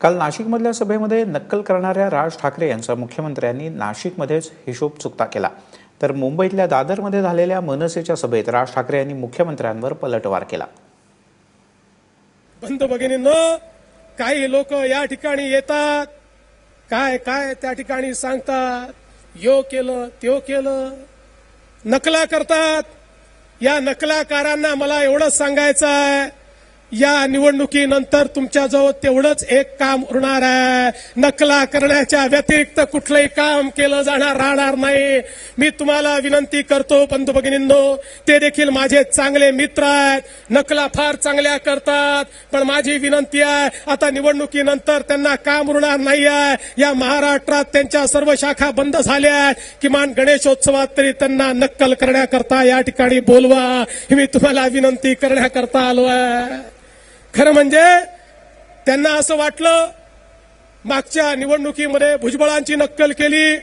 काल नाशिकमधल्या सभेमध्ये नक्कल करणाऱ्या राज ठाकरे यांचा मुख्यमंत्र्यांनी नाशिकमध्येच हिशोब चुकता केला. तर मुंबईतल्या दादरमध्ये झालेल्या मनसेच्या सभेत राज ठाकरे यांनी मुख्यमंत्र्यांवर पलटवार केला. बंधू भगिनींनो काही लोक या ठिकाणी येतात. काय काय त्या ठिकाणी सांगतात यो केलं त्यो केलं. नकला करतात. या नकलाकारांना मला एवढंच सांगायचं आहे या निवडणुकीनंतर तुमच्याजवळ तेवढंच एक काम उरणार आहे. नकला करण्याच्या व्यतिरिक्त कुठलंही काम केलं जाणार राहणार नाही. मी तुम्हाला विनंती करतो बंधू भगिनींनो ते देखील माझे चांगले मित्र आहेत. नकला फार चांगल्या करतात पण माझी विनंती आहे आता निवडणुकीनंतर त्यांना काम उरणार नाही आहे. या महाराष्ट्रात त्यांच्या सर्व शाखा बंद झाल्या आहेत. किमान गणेशोत्सवात तरी त्यांना नक्कल करण्याकरता या ठिकाणी बोलवा. मी तुम्हाला विनंती करण्याकरता आलो आहे. खरं म्हणजे त्यांना असं वाटलं मागच्या निवडणुकीमध्ये भुजबळांची नक्कल केली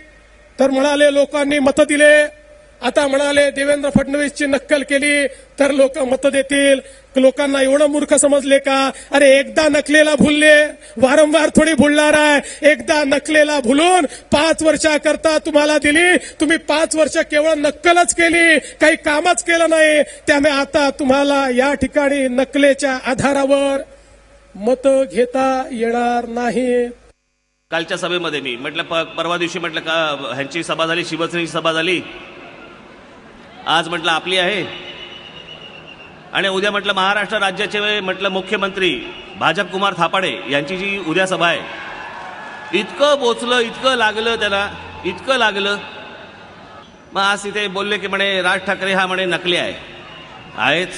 तर म्हणाले लोकांनी मतं दिले. आता म्हणाले देवेंद्र फडणवीसची नक्कल केली तर लोक मतं देतील. लोकांना एवढं मूर्ख समजले का? अरे एकदा नकलेला भुलले वारंवार थोडी भुलणार आहे. एकदा नकलेला भुलून पाच वर्षाकरता तुम्हाला दिली. तुम्ही पाच वर्ष केवळ नक्कलच केली काही कामच केलं नाही. त्यामुळे आता तुम्हाला या ठिकाणी नकलेच्या आधारावर मतं घेता येणार नाही कालच्या सभेमध्ये मी म्हटलं परवा दिवशी म्हटलं का ह्यांची सभा झाली शिवसेनेची सभा झाली. आज म्हटलं आपली आहे. आणि उद्या म्हटलं महाराष्ट्र राज्याचे म्हटलं मुख्यमंत्री भाजप कुमार थापाडे यांची जी उद्या सभा आहे. इतकं बोचलं इतकं लागलं त्याला इतकं लागलं. मग आज तिथे बोलले की म्हणे राज ठाकरे हा म्हणे नकली आहे. आहेच.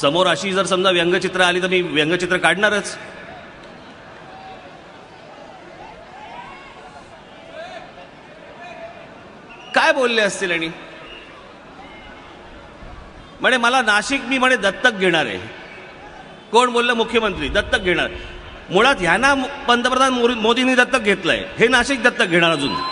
समोर अशी जर समजा व्यंगचित्र आली तर मी व्यंगचित्र काढणारच. काय बोलले असतील आणि? म्हणे मला नाशिक मी म्हणे दत्तक घेणार आहे. कोण बोललं? मुख्यमंत्री दत्तक घेणार. मुळात ह्यांना पंतप्रधान मोदींनी दत्तक घेतलंय. हे नाशिक दत्तक घेणार अजून.